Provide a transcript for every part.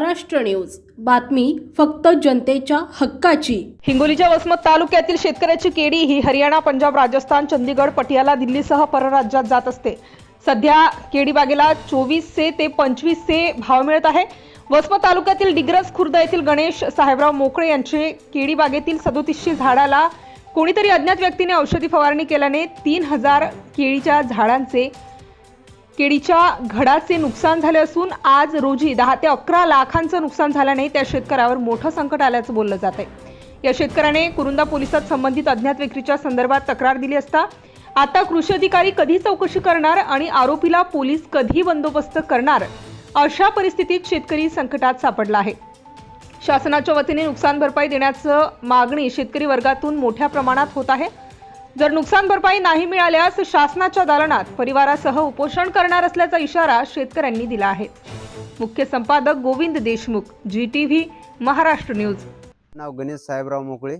Maharashtra news. बातमी फक्त जनतेच्या हक्काची. हिंगोलीच्या वसमत तालुक्यातील शेतकऱ्याची केळी ही हरियाणा पंजाब राजस्थान चंदीगड पटियाला दिल्लीसह परराज्यात जात असते. सध्या केडी बागेला चोवीसशे ते पंचवीसशे भाव मिळत आहे. वसमत तालुक्यातील डिग्रस खुर्द येथील गणेश साहेबराव मोकळे यांचे केडी बागेतील सदोतीसशे झाडाला कोणीतरी अज्ञात व्यक्तीने औषधी फवारणी केल्याने तीन हजार केळीच्या झाडांचे केळीच्या घडाचे नुकसान झाले असून आज रोजी दहा ते अकरा लाखांचं नुकसान झाल्याने त्या शेतकऱ्यावर मोठं संकट आल्याचं बोललं जात आहे. या शेतकऱ्याने कुरुंदा पोलिसात संबंधित अज्ञात विक्रीच्या संदर्भात तक्रार दिली असता आता कृषी अधिकारी कधी चौकशी करणार आणि आरोपीला पोलीस कधी बंदोबस्त करणार अशा परिस्थितीत शेतकरी संकटात सापडला आहे. शासनाच्या वतीने नुकसान भरपाई देण्याचं मागणी शेतकरी वर्गातून मोठ्या प्रमाणात होत आहे. जर नुकसान भरपाई नाही मिळाल्यास शासनाच्या दालनात परिवारासह उपोषण करणार असल्याचा इशारा शेतकऱ्यांनी दिला आहे. मुख्य संपादक Govind Deshmukh G T V Maharashtra news. नाव गणेश साहेबराव मोकळे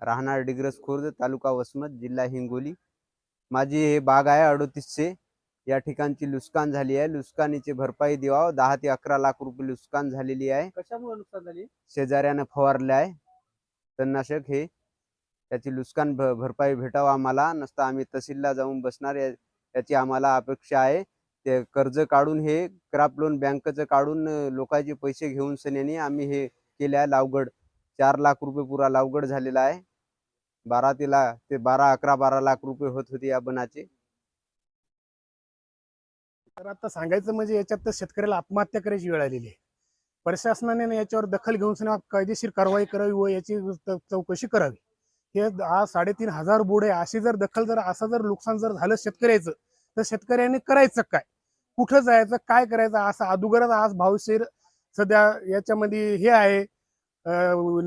राहणार डिग्रस खुर्द तालुका वसमत जिल्हा हिंगोली. माझी हे बाग आहे अडोतीसशे. या ठिकाणची लुस्कान झाली आहे. लुस्कानीची भरपाई द्यावं दहा ते अकरा लाख रुपये लुस्कान झालेली आहे. कशामुळे नुकसान झाली? शेजाऱ्यानं फवारले आहे. तणनाशक हे त्याची लुस्कान भ भरपाई भेटावं आम्हाला. नसतं आम्ही तहसीलला जाऊन बसणार या- याची आम्हाला अपेक्षा आहे. ते कर्ज काढून हे क्राप लोन बँकचं काढून लोकांचे पैसे घेऊन सन्याने आम्ही हे केले आहे. लावगड चार लाख रुपये पुरा लावगड झालेला आहे. बारा ते ला ते बारा अकरा बारा लाख रुपये होत होते या बनाचे. तर आता सांगायचं म्हणजे याच्यात तर शेतकऱ्याला आत्महत्या करायची वेळ आलेली आहे. प्रशासनाने याच्यावर दखल घेऊन कायदेशीर कारवाई करावी व याची चौकशी करावी. हे आज साडेतीन हजार बोर्ड आहे. अशी जर दखल जर असं जर नुकसान जर झालं शेतकऱ्याचं तर शेतकऱ्यांनी करायचं काय? कुठं जायचं काय करायचं? असं अदुगरच आज भावशीर सध्या याच्यामध्ये हे आहे.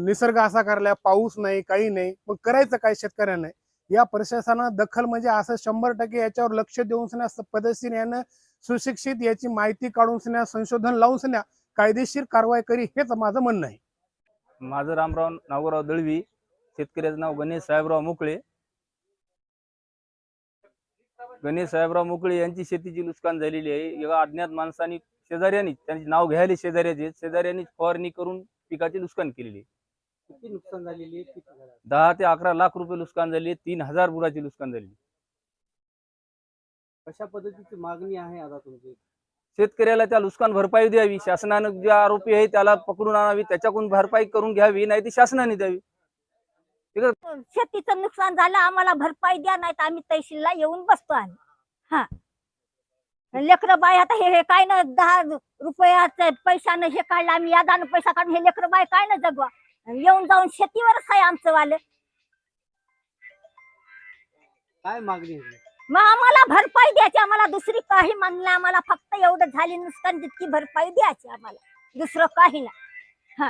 निसर्ग असा करला पाऊस नाही काही नाही. मग करायचं काय शेतकऱ्यांना? या प्रशासनानं दखल म्हणजे असं शंभर टक्के याच्यावर लक्ष देऊन सन्या पद्धतशीर यानं सुशिक्षित याची माहिती काढून सन्या संशोधन लावून सन्या कायदेशीर कारवाई करी हेच माझं म्हणणं आहे. माझं रामराव नागोराव दळवी शेतकऱ्याचं नाव गणेश साहेबराव मोकळे. गणेश साहेबराव मोकळे यांची शेतीची नुकसान झालेली आहे. एका अज्ञात माणसाने शेजाऱ्यांनी त्यांचे नाव घ्यायले शेजाऱ्याचे शेजाऱ्यांनी फवारणी करून पिकाची नुकसान केलेली. किती नुकसान झालेली दहा ते अकरा लाख रुपये नुकसान झाले तीन हजार बुडाची नुकसान झाली कशा पद्धतीची मागणी आहे आता तुमची? शेतकऱ्याला त्या नुकसान भरपाई द्यावी. शासनानं जे आरोपी आहे त्याला पकडून आणावी. त्याच्याकडून भरपाई करून घ्यावी. नाही ती शासनाने द्यावी. शेतीचं नुकसान झालं आम्हाला भरपाई द्या नाही तर आम्ही तहसीलला येऊन बसतो आम्ही. हा. लेकरं बाय आता हे हे काय ना दहा रुपयाचं पैशानं हे काढलं आम्ही यादानं पैसा काढून हे लेकरं बाय काय ना जगवा. येऊन जाऊन शेतीवरच आहे आमचं वालं. काय मागणी मग आम्हाला भरपाई द्यायची आम्हाला दुसरी काही मागणी. आम्हाला फक्त एवढं झाली नुकसान जितकी भरपाई द्यायची आम्हाला. दुसरं काही नाही.